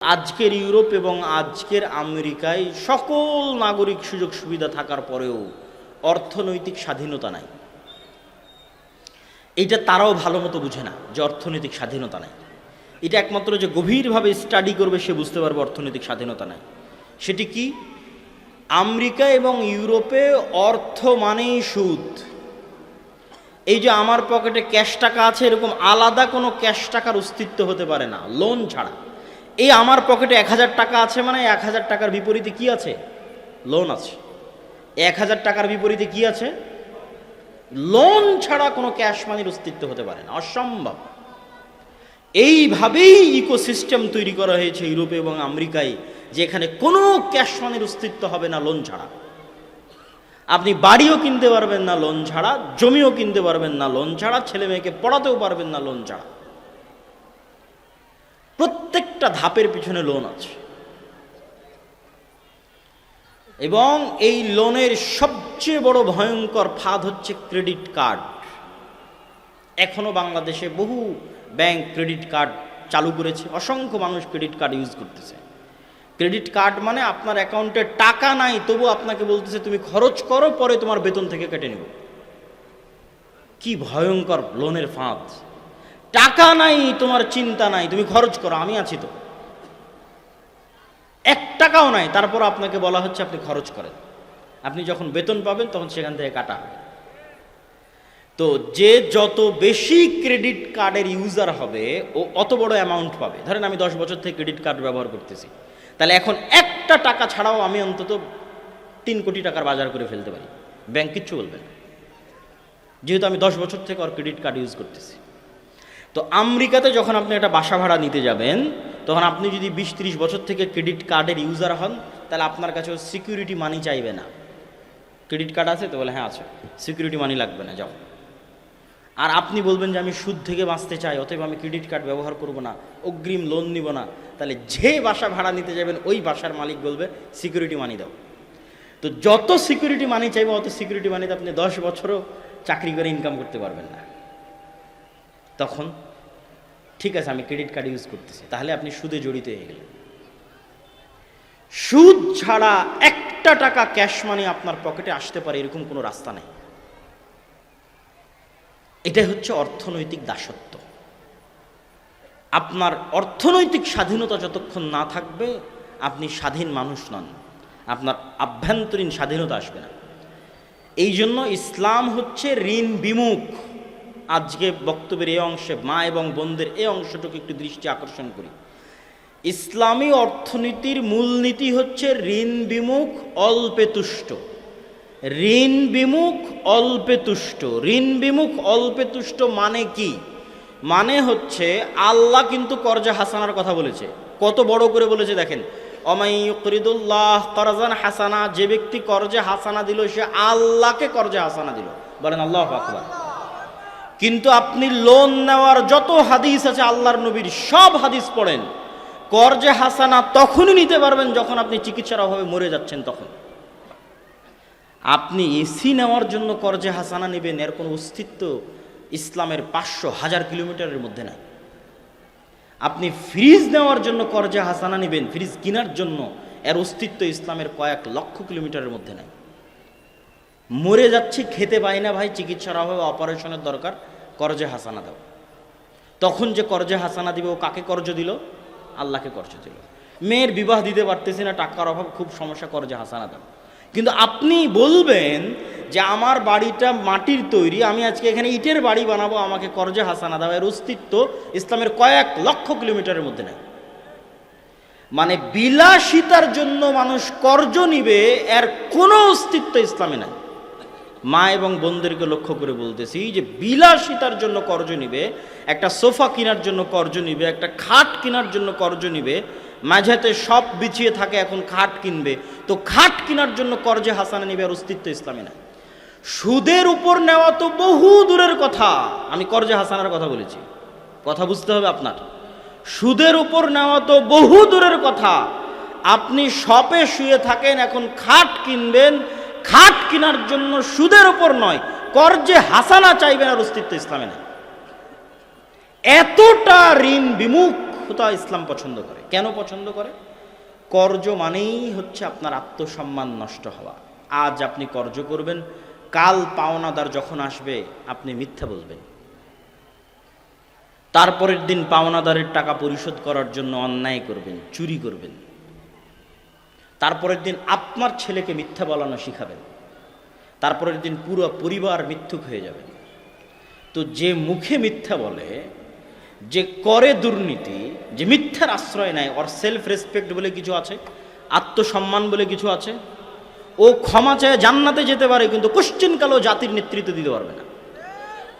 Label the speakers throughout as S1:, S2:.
S1: আজকের ইউরোপ এবং আজকের আমেরিকায় সকল নাগরিক সুযোগ সুবিধা থাকার পরেও অর্থনৈতিক স্বাধীনতা নাই। এটা তারাও ভালো মতো বুঝে না যে অর্থনৈতিক স্বাধীনতা নাই। এটা একমাত্র যে গভীরভাবে স্টাডি করবে সে বুঝতে পারবে অর্থনৈতিক স্বাধীনতা নাই। সেটি কি? আমেরিকা এবং ইউরোপে অর্থ মানেই সুদ। এই যে আমার পকেটে ক্যাশ টাকা আছে, এরকম আলাদা কোনো ক্যাশ টাকার অস্তিত্ব হতে পারে না লোন ছাড়া। এই আমার পকেটে এক হাজার টাকা আছে মানে এক হাজার টাকার বিপরীতে কি আছে? লোন আছে। এক হাজার টাকার বিপরীতে কি আছে? লোন ছাড়া কোনো ক্যাশ মানির অস্তিত্ব হতে পারে না। অসম্ভব। এইভাবেই ইকোসিস্টেম তৈরি করা হয়েছে ইউরোপে এবং আমেরিকায় যে এখানে কোনো ক্যাশ মানির অস্তিত্ব হবে না লোন ছাড়া। আপনি বাড়িও কিনতে পারবেন না লোন ছাড়া, জমিও কিনতে পারবেন না লোন ছাড়া ছেলে মেয়েকে পড়াতেও পারবেন না লোন ছাড়া। প্রত্যেকটা ধাপের পিছনে লোন আছে। এবং এই লোনের সবচেয়ে বড় ভয়ঙ্কর ফাঁদ হচ্ছে ক্রেডিট কার্ড এখনও বাংলাদেশে বহু ব্যাংক ক্রেডিট কার্ড চালু করেছে, অসংখ্য মানুষ ক্রেডিট কার্ড ইউজ করতেছে। ক্রেডিট কার্ড মানে আপনার অ্যাকাউন্টে টাকা নাই, তবু আপনাকে বলতেছে, তুমি খরচ করো, পরে তোমার বেতন থেকে কেটে নেব। কি ভয়ঙ্কর লোনের ফাঁদ। টাকা নাই, তোমার চিন্তা নাই, তুমি খরচ করো, আমি আছি তো। এক টাকাও নাই, তারপর আপনাকে বলা হচ্ছে আপনি খরচ করেন। আপনি যখন বেতন পাবেন, তখন সেখান থেকে কাটা হবে। তো যে যত বেশি ক্রেডিট কার্ডের ইউজার হবে, ও অত বড় অ্যামাউন্ট পাবে। ধরেন আমি দশ বছর থেকে ক্রেডিট কার্ড ব্যবহার করতেছি। তাহলে এখন একটা টাকা ছাড়াও আমি অন্তত তিন কোটি টাকার বাজার করে ফেলতে পারি। ব্যাংক কিচ্ছু বলবে না। যেহেতু আমি দশ বছর থেকে ওর ক্রেডিট কার্ড ইউজ করতেছি। তো আমেরিকাতে যখন আপনি একটা বাসা ভাড়া নিতে যাবেন, তখন আপনি যদি বিশ ত্রিশ বছর থেকে ক্রেডিট কার্ডের ইউজার হন, তাহলে আপনার কাছে সিকিউরিটি মানি চাইবে না। ক্রেডিট কার্ড আছে তো বলে হ্যাঁ আছে। সিকিউরিটি মানি লাগবে না, যাও। আর আপনি বলবেন যে, আমি সুদ থেকে বাঁচতে চাই, অতএব আমি ক্রেডিট কার্ড ব্যবহার করব না, অগ্রিম লোন নিব না। তাহলে যে বাসা ভাড়া নিতে যাবেন, ওই বাসার মালিক বলবে সিকিউরিটি মানি দাও। তো যত সিকিউরিটি মানি চাইবে, অত সিকিউরিটি মানিতে আপনি দশ বছরও চাকরি করে ইনকাম করতে পারবেন না। তখন, ঠিক আছে, আমি ক্রেডিট কার্ড ইউজ করতেছি, তাহলে আপনি সুদে জড়িত হয়ে গেলেন। সুদ ছাড়া একটা টাকা ক্যাশ মানি আপনার পকেটে আসতে পারে এরকম কোনো রাস্তা নেই। এটাই হচ্ছে অর্থনৈতিক দাসত্ব। আপনার অর্থনৈতিক স্বাধীনতা যতক্ষণ না থাকবে, আপনি স্বাধীন মানুষ নন, আপনার আভ্যন্তরীণ স্বাধীনতা আসবে না। এই জন্য ইসলাম হচ্ছে ঋণ বিমুখ। আজকে বক্তব্যের এই অংশে মা এবং বোনদের এই অংশটুকু একটু দৃষ্টি আকর্ষণ করি। ইসলামী অর্থনীতির মূলনীতি হচ্ছে ঋণ বিমুখ, অল্পে তুষ্ট। ঋণ বিমুখ, অল্পে তুষ্ট। ঋণ বিমুখ, অল্পে তুষ্ট মানে কি? মানে হচ্ছে আল্লাহ কিন্তু করজা হাসানার কথা বলেছে। কত বড় করে বলেছে দেখেন অমাইকরিদুল্লাহ করজান হাসানা যে ব্যক্তি করজে হাসানা দিল, সে আল্লাহকে করজে হাসানা দিল। বলেন আল্লাহ আকবার। কিন্তু আপনি লোন নেওয়ার যত হাদিস আছে আল্লাহর নবীর সব হাদিস পড়েন করজে হাসানা তখনই নিতে পারবেন যখন আপনি চিকিৎসার অভাবে মরে যাচ্ছেন তখন। আপনি এসি নেওয়ার জন্য করজে হাসানা নেবেন, এর কোনো অস্তিত্ব ইসলামের পাঁচশো হাজার কিলোমিটারের মধ্যে নাই। আপনি ফ্রিজ নেওয়ার জন্য করজে হাসানা নেবেন ফ্রিজ কেনার জন্য এর অস্তিত্ব ইসলামের কয়েক লক্ষ কিলোমিটারের মধ্যে নাই। মরে যাচ্ছি, খেতে পাই না ভাই চিকিৎসার অভাবে অপারেশনের দরকার, করজে হাসানা দাও তখন যে করজে হাসানা দিবে, ও কাকে কর্জ দিল? আল্লাহকে কর্জ দিল। মেয়ের বিবাহ দিতে পারতেছি না, টাকার অভাব, খুব সমস্যা, করজে হাসানা দাও কিন্তু আপনি বলবেন যে আমার বাড়িটা মাটির তৈরি, আমি আজকে এখানে ইটের বাড়ি বানাবো, আমাকে করজে হাসানা দাও এর অস্তিত্ব ইসলামের কয়েক লক্ষ কিলোমিটারের মধ্যে নেয় মানে বিলাসিতার জন্য মানুষ কর্জ নিবে, এর কোনো অস্তিত্ব ইসলামে নাই। মা এবং বোনদেরকে লক্ষ্য করে বলতেছি যে বিলাসিতার জন্য কর্জ নিবে, একটা সোফা কেনার জন্য কর্জ নিবে, একটা খাট কেনার জন্য কর্জ নিবে, মাঝেতে সব বিছিয়ে থাকে, এখন খাট কিনবে। তো খাট কেনার জন্য কর্জে হাসানা নিবে আর অস্তিত্ব ইসলামে নাই। সুদের উপর নেওয়া তো বহু দূরের কথা। আমি কর্জে হাসানার কথা বলেছি। কথা বুঝতে হবে আপনার। সুদের উপর নেওয়া তো বহু দূরের কথা। আপনি শপে শুয়ে থাকেন, এখন খাট কিনবেন খাট কেনার জন্য সুদের উপর নয় কর্জে হাসানা চাইবেন আর অস্তিত্ব ইসলামে নেই। এতটা ঋণ বিমুখতা ইসলাম পছন্দ করে। কেন পছন্দ করে? কর্জ মানেই হচ্ছে আপনার আত্মসম্মান নষ্ট হওয়া। আজ আপনি কর্জ করবেন, কাল পাওনাদার যখন আসবে, আপনি মিথ্যা বলবেন। তারপরের দিন পাওনাদারের টাকা পরিশোধ করার জন্য অন্যায় করবেন, চুরি করবেন। তারপরের দিন আপনার ছেলেকে মিথ্যা বলানো শিখাবেন। তারপরের দিন পুরো পরিবার মিথ্যুক হয়ে যাবে। তো যে মুখে মিথ্যা বলে, যে করে দুর্নীতি, যে মিথ্যার আশ্রয় নেয়, ওর সেলফ রেসপেক্ট বলে কিছু আছে, আত্মসম্মান বলে কিছু আছে, ও ক্ষমা চায় জান্নাতে যেতে পারে, কিন্তু কোশ্চিনকালেও জাতির নেতৃত্ব দিতে পারবে না।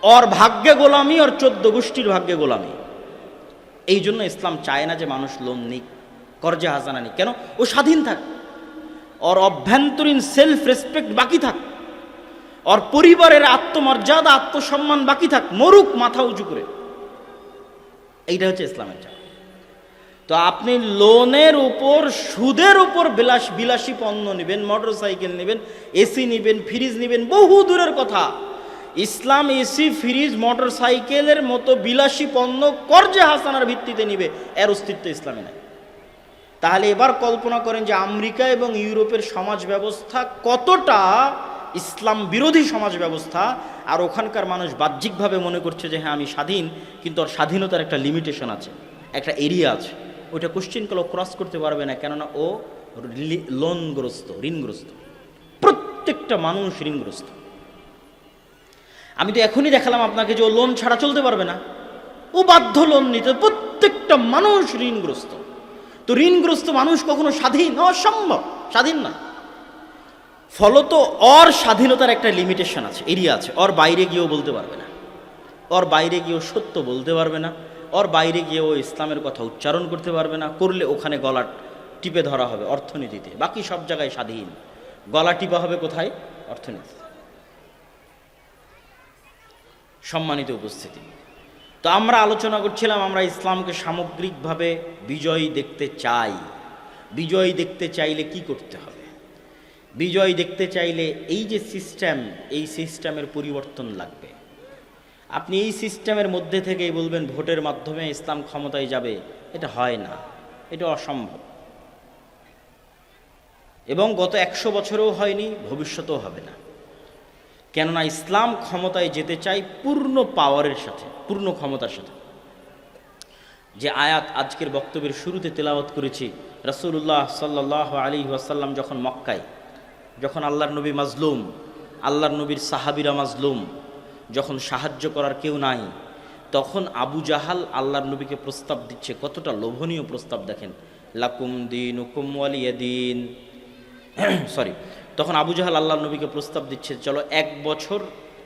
S1: ওর ভাগ্যে গোলামি, ওর চোদ্দ গোষ্ঠীর ভাগ্যে গোলামি। এই জন্য ইসলাম চায় না যে মানুষ লোন নিক। কর্জে হাসানা নেই কেন? ও স্বাধীন থাক। ওর অভ্যন্তরীণ সেলফ রেসপেক্ট বাকি থাক। ওর পরিবারের আত্মমর্যাদা, আত্মসম্মান বাকি থাক। মরুক মাথা উঁচু করে। এইটা হচ্ছে ইসলামের চাপ। তো আপনি লোনের উপর, সুদের উপর বিলাস, বিলাসী পণ্য নেবেন মোটর সাইকেল নেবেন এসি নেবেন ফ্রিজ নেবেন, বহু দূরের কথা। ইসলাম এসি ফ্রিজ মোটর সাইকেলের মতো বিলাসী পণ্য কর্জে হাসানার ভিত্তিতে নিবে, এর অস্তিত্ব ইসলামে নাই। তাহলে এবার কল্পনা করেন যে আমেরিকা এবং ইউরোপের সমাজ ব্যবস্থা কতটা ইসলাম বিরোধী সমাজ ব্যবস্থা, আর ওখানকার মানুষ বাহ্যিকভাবে মনে করছে যে হ্যাঁ আমি স্বাধীন, কিন্তু ওর স্বাধীনতার একটা লিমিটেশন আছে, একটা এরিয়া আছে। ওইটা কোশ্চিন কালো ক্রস করতে পারবে না, কেননা ও লোনগ্রস্ত ঋণগ্রস্ত। প্রত্যেকটা মানুষ ঋণগ্রস্ত। আমি তো এখনই দেখালাম আপনাকে যে ও লোন ছাড়া চলতে পারবে না। ও বাধ্য লোন নিতে, প্রত্যেকটা মানুষ ঋণগ্রস্ত। তো ঋণগ্রস্ত মানুষ কখনো স্বাধীন? অসম্ভব। স্বাধীন না ফলত অর স্বাধীনতার একটা লিমিটেশন আছে এরিয়া আছে। অর বাইরে গিয়েও বলতে পারবে না। অর বাইরে গিয়েও সত্য বলতে পারবে না। অর বাইরে গিয়েও ইসলামের কথা উচ্চারণ করতে পারবে না। করলে ওখানে গলা টিপে ধরা হবে অর্থনীতিতে। বাকি সব জায়গায় স্বাধীন। গলা টিপা হবে কোথায়? অর্থনীতিতে। সম্মানিত উপস্থিতি। তো আমরা আলোচনা করছিলাম, আমরা ইসলামকে সামগ্রিকভাবে বিজয়ী দেখতে চাই। বিজয়ী দেখতে চাইলে কি করতে হবে? বিজয় দেখতে চাইলে এই যে সিস্টেম এই সিস্টেমের পরিবর্তন লাগবে। আপনি এই সিস্টেমের মধ্যে থেকেই বলবেন, ভোটের মাধ্যমে ইসলাম ক্ষমতায় যাবে। এটা হয় না। এটা অসম্ভব। এবং গত একশো বছরেও হয়নি, ভবিষ্যতেও হবে না। কেননা ইসলাম ক্ষমতায় যেতে চাই পূর্ণ পাওয়ারের সাথে, পূর্ণ ক্ষমতার সাথে। যে আয়াত আজকের বক্তব্যের শুরুতে তেলাওয়াত করেছি রসুল্লাহ সাল্লাহ আলী ওয়াসাল্লাম যখন মক্কায়, যখন আল্লাহর নবী মাজলুম, আল্লাহর নবীর সাহাবিরা মাজলুম, যখন সাহায্য করার কেউ নাই, তখন আবু জাহাল আল্লাহর নবীকে প্রস্তাব দিচ্ছে, কতটা লোভনীয় প্রস্তাব দেখেন। লাকুম দিন হুকুম ওয়ালিয়া দিন সরি তখন আবু জাহাল আল্লাহর নবীকে প্রস্তাব দিচ্ছে, চলো এক বছর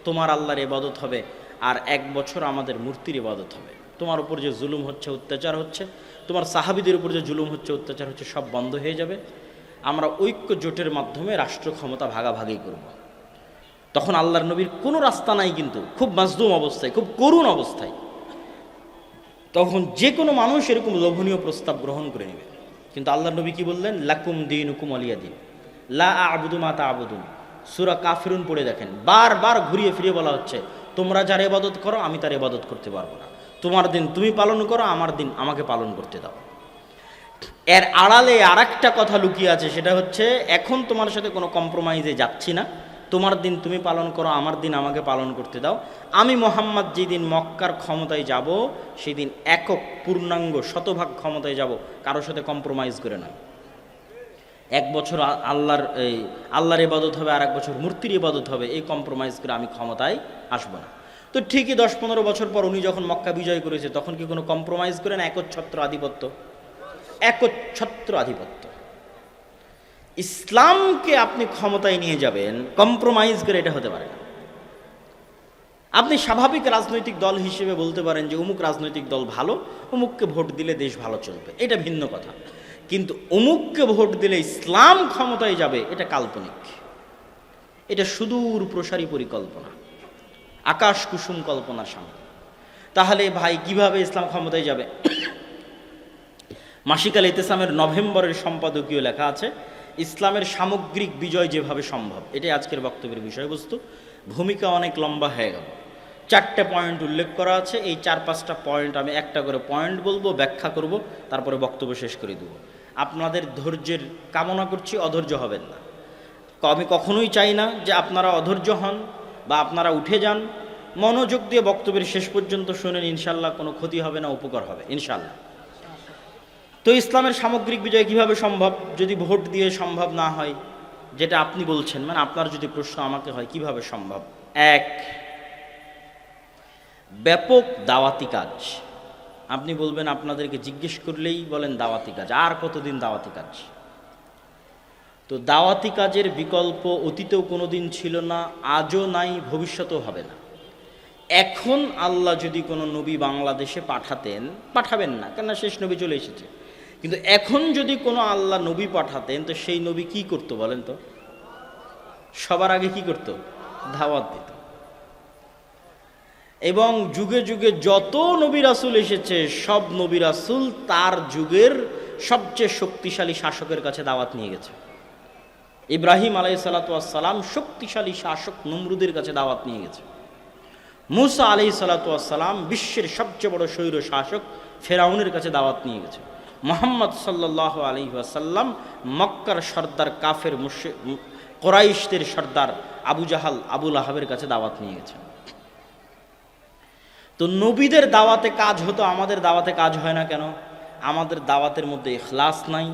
S1: তোমার আল্লাহর ইবাদত হবে আর এক বছর আমাদের মূর্তির ইবাদত হবে। তোমার উপর যে জুলুম হচ্ছে, অত্যাচার হচ্ছে, তোমার সাহাবিদের উপর যে জুলুম হচ্ছে, অত্যাচার হচ্ছে, সব বন্ধ হয়ে যাবে। আমরা ঐক্য জোটের মাধ্যমে রাষ্ট্র ক্ষমতা ভাগাভাগি করব। তখন আল্লাহর নবীর কোনো রাস্তা নাই কিন্তু, খুব মাজদুম অবস্থায়, খুব করুণ অবস্থায়। তখন যে কোনো মানুষ এরকম লোভনীয় প্রস্তাব গ্রহণ করে নেবে। কিন্তু আল্লাহর নবী কি বললেন? লাকুম দিন হুকুম আলিয়া দিন। লা আবুদু মাতা আবুদুন সুরা কাফিরুন পড়ে দেখেন। বারবার ঘুরিয়ে ফিরিয়ে বলা হচ্ছে, তোমরা যার ইবাদত করো, আমি তার ইবাদত করতে পারব না। তোমার দিন তুমি পালন করো, আমার দিন আমাকে পালন করতে দাও। এর আড়ালে আর একটা কথা লুকিয়ে আছে, সেটা হচ্ছে, এখন তোমার সাথে কোনো কম্প্রোমাইজে যাচ্ছি না। তোমার দিন তুমি পালন করো, আমার দিন আমাকে পালন করতে দাও। আমি মোহাম্মদ যেদিন মক্কার ক্ষমতায় যাব, সেদিন একক পূর্ণাঙ্গ শতভাগ ক্ষমতায় যাব। কারোর সাথে কম্প্রোমাইজ করে নয়। এক বছর আল্লাহর, এই, আল্লাহর ইবাদত হবে আর এক বছর মূর্তির ইবাদত হবে, এই কম্প্রোমাইজ করে আমি ক্ষমতায় আসব না। তো ঠিকই দশ পনেরো বছর পর উনি যখন মক্কা বিজয় করেছে, তখন কি কোনো কম্প্রোমাইজ করে না একচ্ছত্র আধিপত্য? একচ্ছত্র আধিপত্য। ইসলামকে আপনি ক্ষমতায় নিয়ে যাবেন কম্প্রোমাইজ করে এটা হতে পারে না। আপনি স্বাভাবিক রাজনৈতিক দল হিসেবে বলতে পারেন যে, অমুক রাজনৈতিক দল ভালো, অমুককে ভোট দিলে দেশ ভালো চলবে। এটা ভিন্ন কথা। কিন্তু অমুককে ভোট দিলে ইসলাম ক্ষমতায় যাবে, এটা কাল্পনিক। এটা সুদূর প্রসারী পরিকল্পনা। আকাশ কুসুম কল্পনার সামনে। তাহলে ভাই, কীভাবে ইসলাম ক্ষমতায় যাবে? মাসিকাল ইতেসামের নভেম্বরের সম্পাদকীয় লেখা আছে, ইসলামের সামগ্রিক বিজয় যেভাবে সম্ভব। এটাই আজকের বক্তব্যের বিষয়বস্তু। ভূমিকা অনেক লম্বা হয়ে গেল। চারটে পয়েন্ট উল্লেখ করা আছে। এই চার পাঁচটা পয়েন্ট আমি একটা করে পয়েন্ট বলব, ব্যাখ্যা করব, তারপরে বক্তব্য শেষ করে দেবো। আপনাদের ধৈর্যের কামনা করছি, অধৈর্য হবেন না। আমি কখনোই চাই না যে আপনারা অধৈর্য হন বা আপনারা উঠে যান। মনোযোগ দিয়ে বক্তব্যের শেষ পর্যন্ত শুনেন ইনশাল্লাহ কোনো ক্ষতি হবে না, উপকার হবে ইনশাল্লাহ তো ইসলামের সামগ্রিক বিজয় কীভাবে সম্ভব? যদি ভোট দিয়ে সম্ভব না হয়, যেটা আপনি বলছেন মানে আপনার যদি প্রশ্ন আমাকে হয়, কীভাবে সম্ভব? এক, ব্যাপক দাওয়াতি কাজ। আপনি বলবেন আপনাদেরকে জিজ্ঞেস করলেই বলেন দাওয়াতি কাজ। আর কতদিন দাওয়াতি কাজ? তো দাওয়াতি কাজের বিকল্প অতীতেও কোনো দিন ছিল না, আজও নাই, ভবিষ্যতেও হবে না। এখন আল্লাহ যদি কোনো নবী বাংলাদেশে পাঠাতেন, পাঠাবেন না, কেননা শেষ নবী চলে এসেছে। কিন্তু এখন যদি কোনো আল্লাহ নবী পাঠাতেন, তো সেই নবী কি করতো বলেন তো? সবার আগে কি করতো? দাওয়াত দিত। এবং যুগে যুগে যত নবী রাসুল এসেছে, সব নবী রাসুল তার যুগের সবচেয়ে শক্তিশালী শাসকের কাছে দাওয়াত নিয়ে গেছে। ইব্রাহিম আলাই সালাতাম শক্তিশালী শাসক নমরুদের কাছে দাওয়াত নিয়ে গেছে। মুসা আলাই সালাতাম বিশ্বের সবচেয়ে বড় শৈর শাসক ফেরাউনের কাছে দাওয়াত নিয়ে গেছে। মোহাম্মদ সাল্লাহ আলী আসাল্লাম মক্কার সর্দার কাফের মুশে কোরাইশদের সর্দার আবু জাহাল আবুল আহাবের কাছে দাওয়াত নিয়ে গেছেন তো নবীদের দাওয়াতে কাজ হতো, আমাদের দাওয়াতে কাজ হয় না কেন? আমাদের দাওয়াতের মধ্যে এখলাস নাই,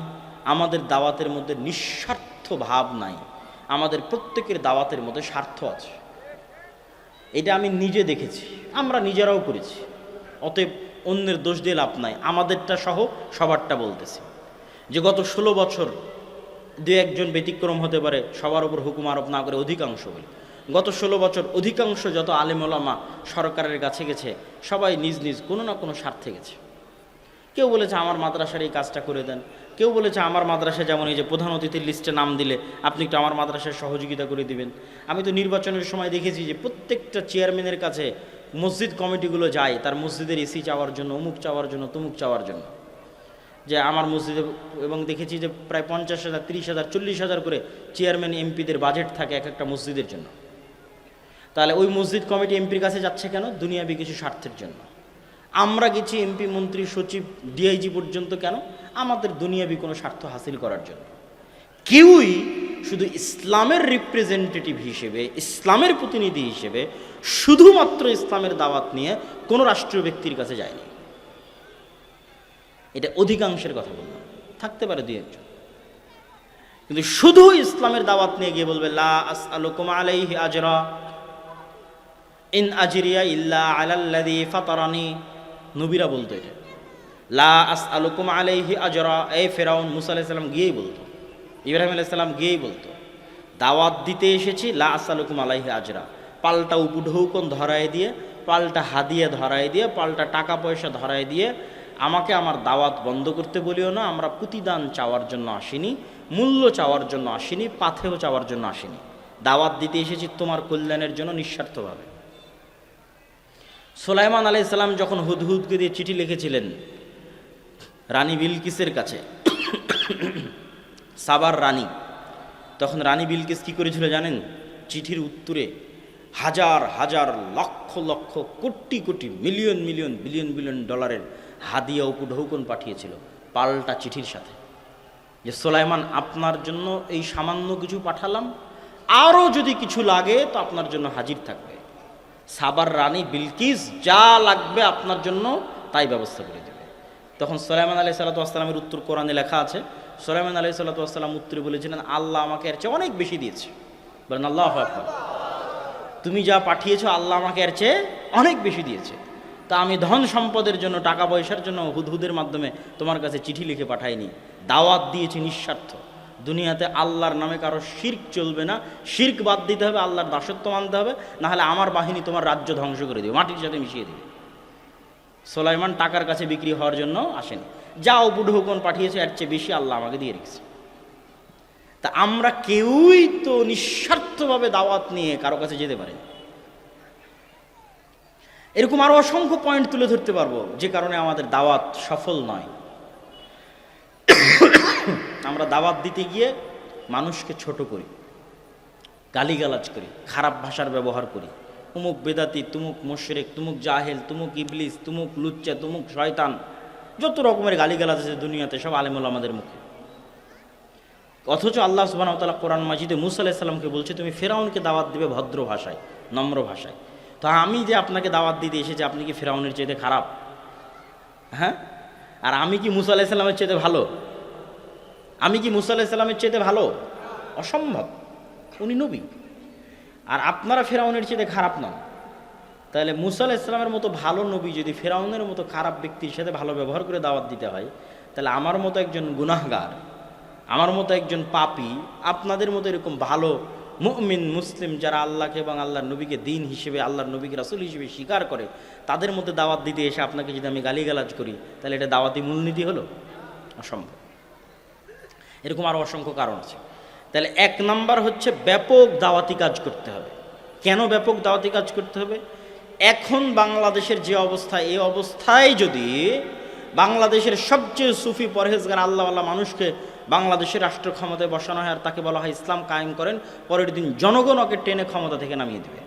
S1: আমাদের দাওয়াতের মধ্যে নিঃস্বার্থ ভাব নাই, আমাদের প্রত্যেকের দাওয়াতের মধ্যে স্বার্থ আছে। এটা আমি নিজে দেখেছি, আমরা নিজেরাও করেছি। অতএব অন্যের দোষ দিয়ে লাভ নাই, আমাদেরটা সহ সবারটা বলতেছি। যে গত ষোলো বছর দু একজন ব্যতিক্রম হতে পারে, সবার উপর হুকুম আরোপ না করে অধিকাংশ বলি। গত ষোলো বছর অধিকাংশ যত আলেমলামা সরকারের কাছে গেছে, সবাই নিজ নিজ কোনো না কোনো স্বার্থে গেছে। কেউ বলেছে আমার মাদ্রাসার এই কাজটা করে দেন, কেউ বলেছে আমার মাদ্রাসা যেমন এই যে প্রধান অতিথির লিস্টে নাম দিলে আপনি একটু আমার মাদ্রাসায় সহযোগিতা করে দিবেন। আমি তো নির্বাচনের সময় দেখেছি যে প্রত্যেকটা চেয়ারম্যানের কাছে মসজিদ কমিটিগুলো যায়, তার মসজিদের এসি চাওয়ার জন্য, অমুক চাওয়ার জন্য, তমুক চাওয়ার জন্য। যে আমার মসজিদে এবং দেখেছি যে প্রায় পঞ্চাশ হাজার, তিরিশ হাজার, চল্লিশ হাজার করে চেয়ারম্যান, এমপিদের বাজেট থাকে এক একটা মসজিদের জন্য। তাহলে ওই মসজিদ কমিটি এমপির কাছে যাচ্ছে কেন? দুনিয়াবি কিছু স্বার্থের জন্য। আমরা গেছি এমপি, মন্ত্রী, সচিব, ডিআইজি পর্যন্ত কেন? আমাদের দুনিয়াবি কোনো স্বার্থ হাসিল করার জন্য। কেউই শুধু ইসলামের রিপ্রেজেন্টেটিভ হিসেবে, ইসলামের প্রতিনিধি হিসেবে শুধুমাত্র ইসলামের দাওয়াত নিয়ে কোনো রাষ্ট্রীয় ব্যক্তির কাছে যায়নি। এটা অধিকাংশের কথা বললাম। থাকতে পারে দুই একজন। কিন্তু শুধু ইসলামের দাওয়াত নিয়ে গিয়ে বলবে, লা আস আলাইহি আজরা। ইন আজরিয়া ইল্লা আলাল্লাদি ফাতারানি। নবীরা বলতো এটা। লা আস আলুকুম আলাইহি আজরা। এ ফেরাউন মুসা আলাইসাল্লাম গিয়েই বলতো। ইব্রাহিম আলাইসাল্লাম গিয়েই বলতো। দাওয়াত দিতে এসেছি, লা আস আলুকুম আলাইহি আজরা। পাল্টা উপঢৌকন ধরায় দিয়ে, পাল্টা হাদিয়ে ধরায় দিয়ে, পাল্টা টাকা পয়সা ধরায় দিয়ে, আমাকে আমার দাওয়াত বন্ধ করতে বলিও না, আমরা প্রতিদান চাওয়ার জন্য আসিনি, মূল্য চাওয়ার জন্য আসিনি পাথেও চাওয়ার জন্য আসিনি। দাওয়াত দিতে এসেছি তোমার কল্যাণের জন্য নিঃস্বার্থভাবে। সোলাইমান আলাইসাল্লাম যখন হুদহুদকে দিয়ে চিঠি লিখেছিলেন, রানী বিলকিসের কাছে, সাবার রানী, তখন রানী বিলকিস কি করেছিল জানেন? চিঠির উত্তরে হাজার হাজার, lakh lakh, crore crore, million million, billion billion ডলারের হাদিয়া উপঢৌকন পাঠিয়েছিল পাল্টা চিঠির সাথে। যে সোলাইমান, আপনার জন্য এই সামান্য কিছু পাঠালাম, আরও যদি কিছু লাগে তো আপনার জন্য হাজির থাকবে। সাবার রানী বিলকিস যা লাগবে আপনার জন্য তাই ব্যবস্থা করে দেবে। তখন সোলাইমান আলি সাল্লাতামের উত্তর কোরআনে লেখা আছে, সোলাইমান আলি সাল্লাতাম উত্তরে বলেছিলেন, আল্লাহ আমাকে এর চেয়ে অনেক বেশি দিয়েছে। বলেন, আল্লাহ আকবার। তুমি যা পাঠিয়েছো আল্লাহ আমাকে এর চেয়ে অনেক বেশি দিয়েছে। তা আমি ধন সম্পদের জন্য, টাকা পয়সার জন্য হুদহুদের মাধ্যমে তোমার কাছে চিঠি লিখে পাঠাইনি। দাওয়াত দিয়েছি নিঃস্বার্থ। দুনিয়াতে আল্লাহর নামে কারও শির্ক চলবে না। শির্ক বাদ দিতে হবে, আল্লাহর দাসত্ব মানতে হবে, নাহলে আমার বাহিনী তোমার রাজ্য ধ্বংস করে দেবে, মাটির সাথে মিশিয়ে দেবে। সোলাইমান টাকার কাছে বিক্রি হওয়ার জন্য আসেনি। যা উপঢৌকন পাঠিয়েছে, এর চেয়ে বেশি আল্লাহ আমাকে দিয়ে রেখেছে। তা আমরা কেউই তো নিঃস্বার্থভাবে দাওয়াত নিয়ে কারও কাছে যেতে পারি এরকম আরও অসংখ্য পয়েন্ট তুলে ধরতে পারব, যে কারণে আমাদের দাওয়াত সফল নয়। আমরা দাওয়াত দিতে গিয়ে মানুষকে ছোট করি, গালিগালাজ করি, খারাপ ভাষার ব্যবহার করি। তুমুক বেদাতি, তুমুক মোশরেক, তুমুক জাহেল, তুমুক ইবলিস, তুমুক লুচ্চা, তুমুক শয়তান, যত রকমের গালিগালাজ আছে দুনিয়াতে সব আলেমুল আমাদের মুখে। অথচ আল্লাহ সুবাহ তালা কোরআন মাজিদে মুসা বলছে, তুমি ফেরাউনকে দাওয়াত দেবে ভদ্র ভাষায়, নম্র ভাষায়। তো আমি যে আপনাকে দাওয়াত দিতে এসেছি, আপনি কি ফেরাউনের চাইতে খারাপ? হ্যাঁ? আর আমি কি মুসা আলাহিসাল্লামের চাইতে ভালো? আমি কি মুসা আলাহিসাল্লামের চাইতে ভালো? অসম্ভব। উনি নবী। আর আপনারা ফেরাউনের চাইতে খারাপ নন। তাহলে মুসা আলাহিসাল্লামের মতো ভালো নবী যদি ফেরাউনের মতো খারাপ ব্যক্তির সাথে ভালো ব্যবহার করে দাওয়াত দিতে হয়, তাহলে আমার মতো একজন গুনাহগার, আমার মতো একজন পাপি, আপনাদের মতো এরকম ভালো মুমিন, মুসলিম যারা আল্লাহকে এবং আল্লাহর নবীকে দিন হিসেবে, আল্লাহর নবীকে রাসুল হিসেবে স্বীকার করে, তাদের মধ্যে দাওয়াত দিতে এসে আপনাকে যদি আমি গালিগালাজ করি, তাহলে এটা দাওয়াতি মূলনীতি হলো? অসম্ভব। এরকম আরও অসংখ্য কারণ আছে। তাহলে এক নাম্বার হচ্ছে ব্যাপক দাওয়াতি কাজ করতে হবে। কেন ব্যাপক দাওয়াতি কাজ করতে হবে? এখন বাংলাদেশের যে অবস্থা, এই অবস্থায় যদি বাংলাদেশের সবচেয়ে সুফি পরহেজগার আল্লাহওয়ালা মানুষকে বাংলাদেশের রাষ্ট্র ক্ষমতায় বসানো হয় আর তাকে বলা হয় ইসলাম কায়েম করেন, পরের দিন জনগণ ওকে টেনে ক্ষমতা থেকে নামিয়ে দেবে।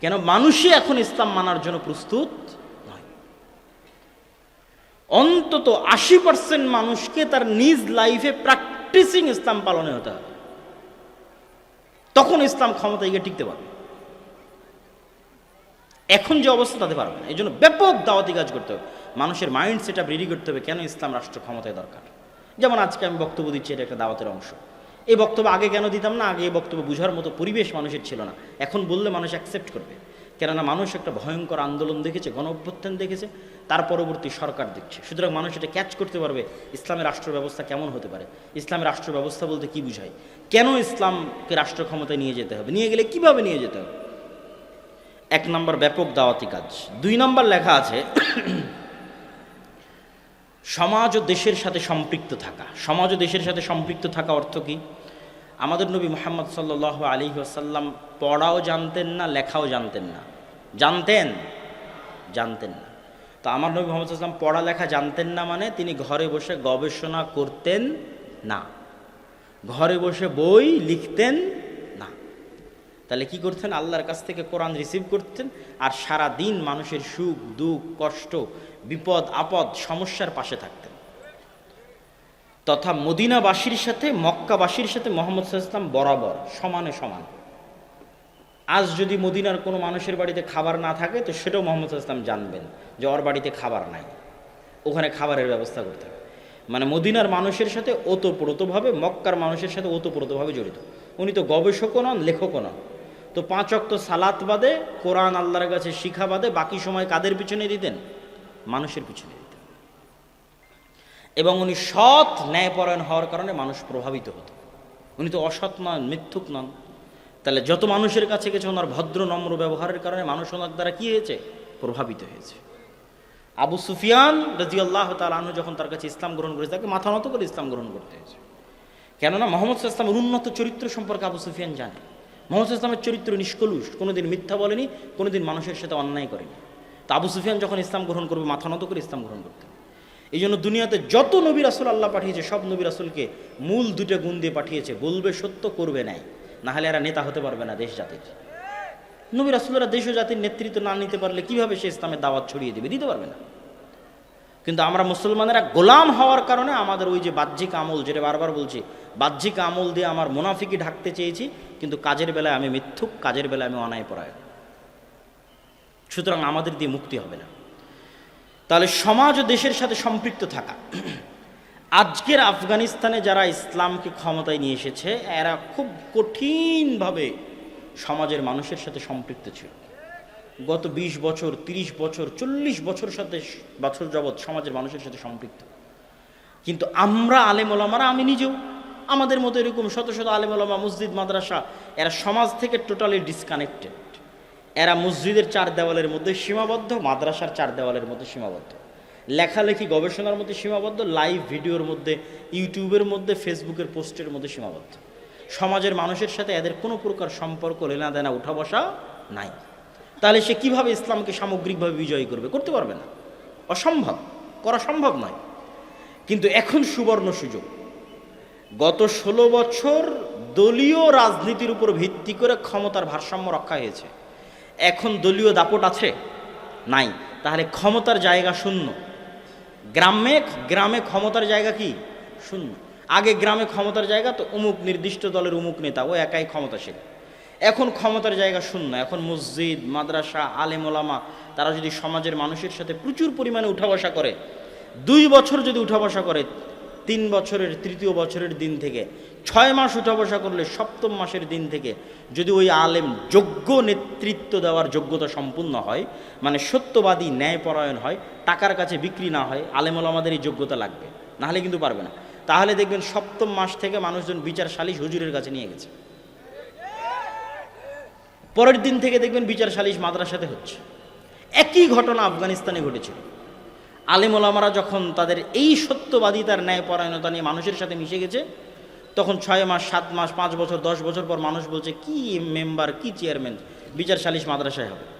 S1: কেন? মানুষই এখন ইসলাম মানার জন্য প্রস্তুত অন্তত আশি পার্সেন্ট মানুষকে তার নিজ লাইফে প্র্যাকটিসিং ইসলাম পালনে হতে হবে। তখন ইসলাম ক্ষমতায় গিয়ে টিকতে পারবে। এখন যে অবস্থা, তাতে পারবে না। এই জন্য ব্যাপক দাওয়াতি কাজ করতে হবে। মানুষের মাইন্ড সেট আপ রেডি করতে হবে কেন ইসলাম রাষ্ট্র ক্ষমতায় দরকার। যেমন আজকে আমি বক্তব্য দিচ্ছি, এটা একটা দাওয়াতের অংশ। এই বক্তব্য আগে কেন দিতাম না? আগে এই বক্তব্য বুঝার মতো পরিবেশ মানুষের ছিল না। এখন বললে মানুষ অ্যাকসেপ্ট করবে। কেননা মানুষ একটা ভয়ঙ্কর আন্দোলন দেখেছে গণ অভ্যুত্থান দেখেছে। তার পরবর্তী সরকার দিচ্ছে। সুতরাং মানুষ এটা ক্যাচ করতে পারবে ইসলামের রাষ্ট্র ব্যবস্থা কেমন হতে পারে। ইসলামের রাষ্ট্র ব্যবস্থা বলতে কি বুঝায়? কেন ইসলামকে রাষ্ট্র ক্ষমতায় নিয়ে যেতে হবে? নিয়ে গেলে কীভাবে নিয়ে যেতে হবে? এক নম্বর ব্যাপক দাওয়াতি কাজ। দুই নম্বর লেখা আছে, সমাজ ও দেশের সাথে সম্পৃক্ত থাকা। সমাজ ও দেশের সাথে সম্পৃক্ত থাকা অর্থ কি? আমাদের নবী মোহাম্মদ সাল্লাহ আলী আসাল্লাম পড়াও জানতেন না, লেখাও জানতেন না। জানতেন? জানতেন না। তো আমার নবী মোহাম্মদ সাল্লাম পড়ালেখা জানতেন না মানে তিনি ঘরে বসে গবেষণা করতেন না। ঘরে বসে বই লিখতেন না। তাহলে কি করতেন? আল্লাহর কাছ থেকে কোরআন রিসিভ করতেন আর সারা দিন মানুষের সুখ, দুঃখ, কষ্ট, বিপদ, আপদ, সমস্যার পাশে থাকতেন। তথা মদিনাবাসীর সাথে, মক্কাবাসীর সাথে মোহাম্মদ ইসলাম বরাবর, সমানে সমান। আজ যদি মদিনার কোনো মানুষের বাড়িতে খাবার না থাকে, তো সেটাও মোহাম্মদ ইসলাম জানবেন যে ওর বাড়িতে খাবার নাই। ওখানে খাবারের ব্যবস্থা করতে হবে। মানে মদিনার মানুষের সাথে ওতপ্রোতভাবে, মক্কার মানুষের সাথে ওতপ্রোতভাবে জড়িত। উনি তো গবেষকও নন, লেখকও নন। তো পাঁচ অক্ত সালাত বাদে, কোরআন আল্লাহর কাছে শিখা বাদে, বাকি সময় কাদের পিছনে দিতেন? মানুষের পিছনে দিতেন। এবং উনি সৎ ন্যায়পরায়ণ হওয়ার কারণে মানুষ প্রভাবিত হতো। উনি তো অসৎ নন, মিথ্যুক নন। তাহলে যত মানুষের কাছে গেছে ওনার ভদ্র, নম্র ব্যবহারের কারণে মানুষ ওনার দ্বারা কী হয়েছে? প্রভাবিত হয়েছে। আবু সুফিয়ান রাজি আল্লাহ তালু যখন তার কাছে ইসলাম গ্রহণ করেছে, তাকে মাথা নত করে ইসলাম গ্রহণ করতে হয়েছে। কেননা মোহাম্মদ ইসলামের উন্নত চরিত্র সম্পর্কে আবু সুফিয়ান জানে। মোহাম্মদ ইসলামের চরিত্র নিষ্কলুষ, কোনোদিন মিথ্যা বলেনি, কোনোদিন মানুষের সাথে অন্যায় করেনি। তো আবু সুফিয়ান যখন ইসলাম গ্রহণ করবে, মাথা নত করে ইসলাম গ্রহণ করতে এই জন্য দুনিয়াতে যত নবী রাসুল আল্লাহ পাঠিয়েছে, সব নবী রাসুলকে মূল দুটো গুণ দিয়ে পাঠিয়েছে, বলবে সত্য, করবে নাই। না হলে এরা নেতা হতে পারবে না দেশ জাতির। নবী রাসুলরা দেশ জাতির নেতৃত্ব না নিতে পারলে কীভাবে সে ইসলামের দাওয়াত ছড়িয়ে দেবে? দিতে পারবে না। কিন্তু আমরা মুসলমানেরা গোলাম হওয়ার কারণে আমাদের ওই যে বাহ্যিক আমল যেটা বারবার বলছি, বাহ্যিক আমল দিয়ে আমার মুনাফিকি ঢাকতে চেয়েছি, কিন্তু কাজের বেলায় আমি মিথ্যুক, কাজের বেলায় আমি অনায় পড়ায় সুতরাং আমাদের দিয়ে মুক্তি হবে না। তাহলে সমাজ ও দেশের সাথে সম্পৃক্ত থাকা। আজকের আফগানিস্তানে যারা ইসলামকে ক্ষমতায় নিয়ে এসেছে, এরা খুব কঠিনভাবে সমাজের মানুষের সাথে সম্পৃক্ত ছিল। গত ২০ বছর ৩০ বছর, চল্লিশ বছর সাথে বছর যাবৎ সমাজের মানুষের সাথে সম্পৃক্ত। কিন্তু আমরা আলেমলামারা আমি নিজেও, আমাদের মতো এরকম শত শত আলেমলামা মসজিদ, মাদ্রাসা, এরা সমাজ থেকে টোটালি ডিসকানেক্টেড এরা মসজিদের চার দেওয়ালের মধ্যে সীমাবদ্ধ, মাদ্রাসার চার দেওয়ালের মধ্যে সীমাবদ্ধ। লেখালেখি গবেষণার মধ্যে সীমাবদ্ধ লাইভ ভিডিওর মধ্যে ইউটিউবের মধ্যে ফেসবুকের পোস্টের মধ্যে সীমাবদ্ধ। সমাজের মানুষের সাথে এদের কোনো প্রকার সম্পর্ক লেনা দেনা, উঠা বসা নাই। তাহলে সে কীভাবে ইসলামকে সামগ্রিকভাবে বিজয়ী করবে? করতে পারবে না। অসম্ভব। করা সম্ভব নয়। কিন্তু এখন সুবর্ণ সুযোগ। গত ষোলো বছর দলীয় রাজনীতির উপর ভিত্তি করে ক্ষমতার ভারসাম্য রক্ষা হয়েছে। এখন দলীয় দাপট আছে? নাই। তাহলে ক্ষমতার জায়গা শূন্য। গ্রামে গ্রামে ক্ষমতার জায়গা কি? শূন্য। আগে গ্রামে ক্ষমতার জায়গা তো অমুক নির্দিষ্ট দলের অমুক নেতা, ও একাই ক্ষমতাশীল। এখন ক্ষমতার জায়গা শূন্য। এখন মসজিদ, মাদ্রাসা, আলেম ওলামা, তারা যদি সমাজের মানুষের সাথে প্রচুর পরিমাণে উঠা বসা করে, দুই বছর যদি উঠা বসা করে তিন বছরের, তৃতীয় বছরের দিন থেকে। ছয় মাস উঠা বসা করলে সপ্তম মাসের দিন থেকে যদি ওই আলেম যোগ্য নেতৃত্ব দেওয়ার যোগ্যতা সম্পূর্ণ হয় মানে সত্যবাদী ন্যায়পরায়ণ হয়, টাকার কাছে বিক্রি না হয় আলেম আমাদের এই যোগ্যতা লাগবে, নাহলে কিন্তু পারবে না। তাহলে দেখবেন সপ্তম মাস থেকে মানুষজন বিচার সালিশ হুজুরের কাছে নিয়ে গেছে। পরের দিন থেকে দেখবেন বিচার সালিশ মাদ্রাসাতে হচ্ছে। একই ঘটনা আফগানিস্তানে ঘটেছিল। আলেম ওলামারা যখন তাদের এই সত্যবাদিতার ন্যায় পরায়ণতা নিয়ে মানুষের সাথে মিশে গেছে, তখন ছয় মাস, সাত মাস, পাঁচ বছর, দশ বছর পর মানুষ বলছে, কি মেম্বার, কি চেয়ারম্যান? বিচার সালিশ মাদ্রাসায় হবে।